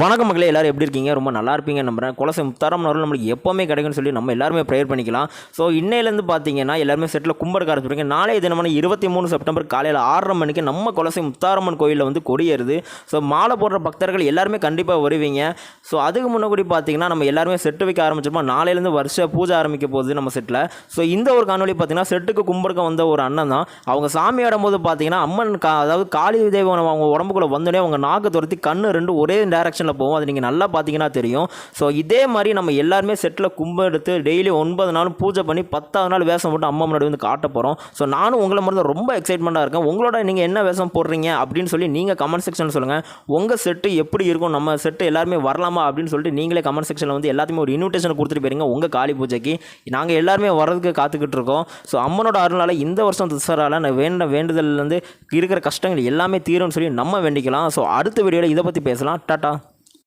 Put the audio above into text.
வணக்கம் மக்களே எல்லோரும் எப்படி இருக்கீங்க? ரொம்ப நல்லா இருப்பீங்க நம்புறேன். குலசை முத்தாரம் அருள் நம்மளுக்கு எப்போவுமே கிடைக்கும்னு சொல்லி நம்ம எல்லாருமே ப்ரேயர் பண்ணிக்கலாம். ஸோ இன்னையிலேருந்து பார்த்தீங்கன்னா எல்லாருமே செட்டில் கும்படுக்க ஆரம்பிச்சிருக்கீங்க நாளை தினமான இருபத்தி மூணு செப்டம்பர் காலையில் ஆறரை மணிக்கு நம்ம குலசை முத்தாரம்மன் கோயிலில் வந்து கொடியேறுது. ஸோ மாலை போடுற பக்தர்கள் எல்லாருமே கண்டிப்பாக வருவீங்க. ஸோ அதுக்கு முன்னாடி பார்த்தீங்கன்னா நம்ம எல்லாருமே செட்டு வைக்க ஆரம்பிச்சிருப்போம். நாளையிலேருந்து வருஷ பூஜை ஆரம்பிக்க போகுது நம்ம செட்டில் ஸோ இந்த ஒரு காணொலி பார்த்தீங்கன்னா செட்டுக்கு கும்படுக்க வந்த ஒரு அண்ணன் தான். அவங்க சாமி ஆடும்போது பார்த்தீங்கன்னா அம்மன் கா அதாவது காளி தேவன் அவங்க உடம்புக்குள்ளே வந்தோடனே அவங்க நாக்கு துரத்தி கண்ணு ரெண்டு ஒரே டேரக்ஷனில் போகும் அது நீங்கள் நல்லா பார்த்தீங்கன்னா தெரியும். ஸோ இதே மாதிரி நம்ம எல்லாருமே செட்டில் கும்பம் எடுத்து டெய்லி ஒன்பது நாளும் பூஜை பண்ணி பத்தாவது நாள் வேஷம் போட்டு அம்மா முன்னாடி வந்து காட்ட போகிறோம் ஸோ நானும் உங்களை மாதிரி ரொம்ப எக்ஸைட்மெண்ட்டாக இருக்கேன். உங்களோட நீங்கள் என்ன வேஷம் போடுறீங்க அப்படின்னு சொல்லி நீங்கள் கமெண்ட் செக்ஷனில் சொல்லுங்கள் உங்கள் செட்டு எப்படி இருக்கும்? நம்ம செட்டு எல்லாருமே வரலாமா அப்படின்னு சொல்லிட்டு நீங்களே கமெண்ட் செக்ஷனில் வந்து எல்லாத்தையுமே ஒரு இன்விடேஷன் கொடுத்துட்டு போயிருங்க. உங்கள் காளி பூஜைக்கு. நாங்கள் எல்லாருமே வர்றதுக்கு காத்துக்கிட்டு இருக்கோம். ஸோ அம்மனோட அருளால் இந்த வருஷம் தசராவில் நான் வேண்ட வேண்டுதல்லேருந்து இருக்கிற கஷ்டங்கள் எல்லாமே தீரும்னு சொல்லி நம்ம வேண்டிக்கலாம். ஸோ அடுத்த வீடியோவில் இதை பற்றி பேசலாம். டாட்டா.